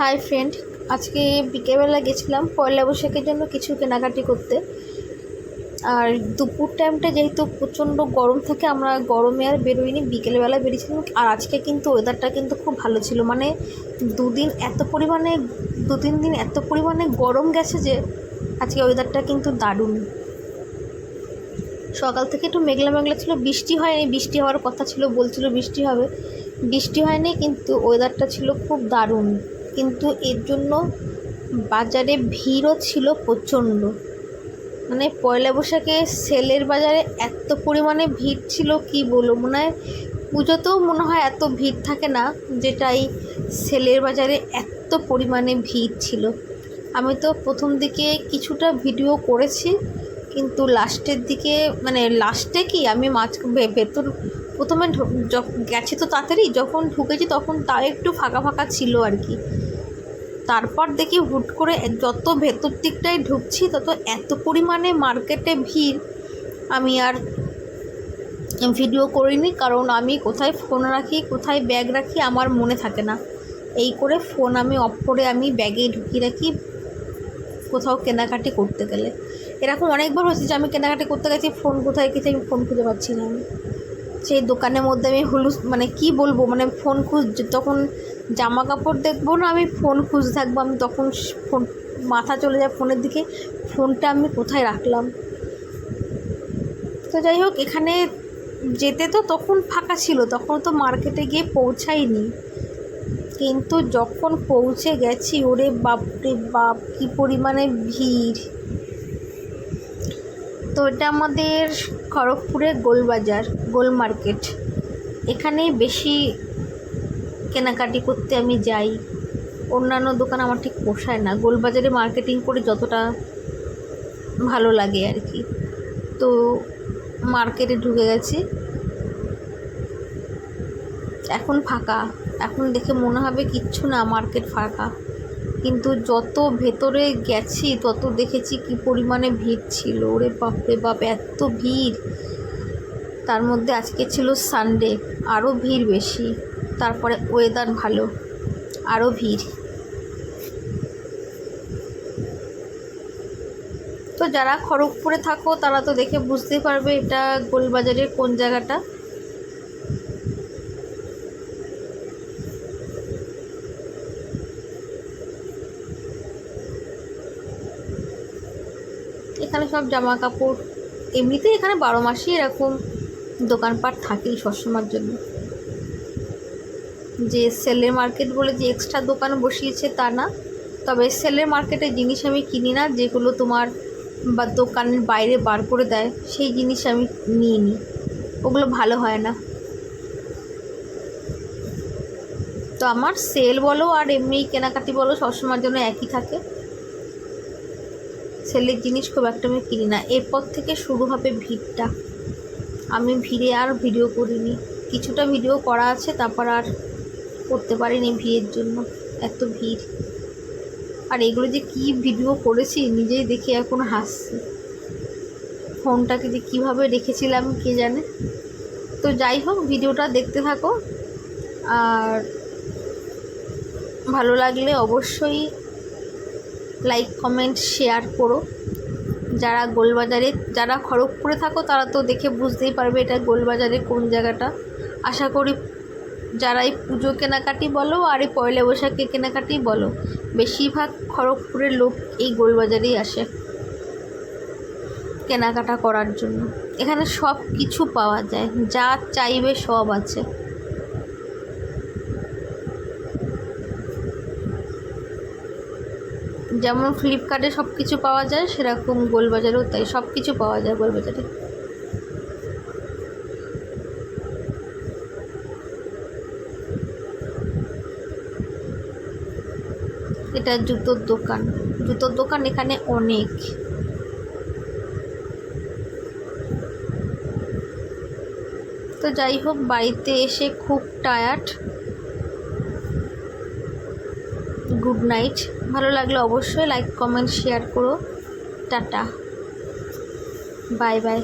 Hi friend, আজকে বিকেলবেলা গেছিলাম পয়লা বৈশাখের জন্য কিছু কেনাকাটি করতে। আর দুপুর টাইমটা যেহেতু প্রচণ্ড গরম থাকে, আমরা গরমে আর বেরোইনি, বিকেলবেলা বেরিয়েছিলাম। আর আজকে কিন্তু ওয়েদারটা কিন্তু খুব ভালো ছিল। মানে দুদিন এত পরিমাণে দু তিন দিন এত পরিমাণে গরম গেছে যে আজকে ওয়েদারটা কিন্তু দারুণ। সকাল থেকে একটু মেঘলা মেঘলা ছিল, বৃষ্টি হয়নি, বৃষ্টি হওয়ার কথা ছিল, বলছিল বৃষ্টি হবে। বৃষ্টি হয়নি, কিন্তু ওয়েদারটা ছিল খুব দারুণ। কিন্তু এর জন্য বাজারে ভিড়ও ছিল প্রচণ্ড। মানে পয়লা বৈশাখে সেলের বাজারে এত পরিমাণে ভিড় ছিল, কি বলব? মনে হয় পুজোতেও মনে হয় এত ভিড় থাকে না, যেটাই সেলের বাজারে এত পরিমাণে ভিড় ছিল। আমি তো প্রথম দিকে কিছুটা ভিডিও করেছি, কিন্তু লাস্টের দিকে মানে লাস্টে কি আমি মাছ ভেতর, প্রথমে গেছি তো তাড়াতাড়ি, যখন ঢুকেছি তখন তাও একটু ফাঁকা ফাঁকা ছিল আর কি। তারপর দেখি হুট করে যত ভেতর দিকটায় ঢুকছি, তত এত পরিমাণে মার্কেটে ভিড়। আমি আর ভিডিও করিনি, কারণ আমি কোথায় ফোন রাখি, কোথায় ব্যাগ রাখি আমার মনে থাকে না। এই করে ফোন আমি অফ করে আমি ব্যাগে ঢুকিয়ে রাখি কোথাও কেনাকাটি করতে গেলে। এরকম অনেকবার হয়েছে যে আমি কেনাকাটি করতে গেছি ফোন কোথায় গেছি আমি ফোন খুঁজে পাচ্ছি না আমি। সেই দোকানের মধ্যে আমি হুলুস মানে কি বলব মানে ফোন খুঁজ তখন জামা কাপড় দেখব না, আমি ফোন খুঁজতে থাকব, আমি তখন ফোন, মাথা চলে যায় ফোনের দিকে, ফোনটা আমি কোথায় রাখলাম? তো যাই হোক, এখানে যেতে তো তখন ফাঁকা ছিল, তখন তো মার্কেটে গিয়ে পৌঁছাইনি। কিন্তু যখন পৌঁছে গেছি, ওরে বাপরে বাপ, কী পরিমাণে ভিড়। তো এটা আমাদের খড়গপুরের গোলবাজার, গোল মার্কেট। এখানেই বেশি কেনাকাটি করতে আমি যাই। অন্যান্য দোকান আমার ঠিক পোষায় না। গোলবাজারে মার্কেটিং করে যতটা ভালো লাগে আর কি। তো মার্কেটে ঢুকে গেছি। এখন ফাঁকা। এখন দেখে মনে হবে কিচ্ছু না মার্কেট ফাঁকা। কিন্তু যত ভেতরে গেছি, তত দেখেছি কি পরিমাণে ভিড় ছিল। ওরে বাপরে বাপ, এত ভিড়। তার মধ্যে আজকে ছিল সানডে আরও ভিড় বেশি। তারপরে ওয়েদার ভালো আরও ভিড়। তো যারা খড়গপুরে থাকো, তারা তো দেখে বুঝতে পারবে এটা গোলবাজারের কোন জায়গাটা। এখানে সব জামা কাপড় এমনিতেই এখানে বারো মাসই এরকম দোকানপাট থাকেই সবসময়ের জন্য। যে সেলের মার্কেট বলে যে এক্সট্রা দোকান বসিয়েছে তা না। তবে সেলের মার্কেটের জিনিস আমি কিনি না, যেগুলো তোমার বা দোকানের বাইরে বার করে দেয়, সেই জিনিস আমি নিয়ে নিই ওগুলো ভালো হয় না। তো আমার সেল বলো আর এমনি কেনাকাটি বলো, সবসময়ের জন্য একই থাকে। সেলের জিনিস খুব একটা আমি কিনি না। এরপর থেকে শুরু হবে ভিড়টা। আমি ভিড়ে আর ভিডিও করিনি। কিছুটা ভিডিও করা আছে, তারপর আর করতে পারিনি ভিড়ের জন্য, এত ভিড়। আর এগুলো যে কী ভিডিও করেছি, নিজেই দেখে এখন হাসছি ফোনটাকে যে কীভাবে রেখেছিলাম, কে জানে? তো যাই হোক, ভিডিওটা দেখতে থাকো। আর ভালো লাগলে অবশ্যই লাইক কমেন্ট শেয়ার করো। যারা গোলবাজারে, যারা খড়গপুরে থাকো, তারা তো দেখে বুঝতেই পারবে এটা গোলবাজারে কোন জায়গাটা। আশা করি যারা এই পুজো কেনাকাটি বলো, আর এই পয়লা বৈশাখে কেনাকাটি বলো, বেশিরভাগ খড়গপুরের লোক এই গোলবাজারেই আসে কেনাকাটা করার জন্য। এখানে সব কিছু পাওয়া যায়, যা চাইবে সব আছে। যেমন ফ্লিপকার্টে সব কিছু পাওয়া যায়, সেরকম গোলবাজারেও তাই, সব কিছু পাওয়া যায় গোলবাজারে। এটা জুতোর দোকান। জুতোর দোকান এখানে অনেক। তো যাই হোক, বাড়িতে এসে খুব টায়ার্ড গুড নাইট ভালো লাগলে অবশ্যই লাইক কমেন্ট শেয়ার করো। টাটা। Bye bye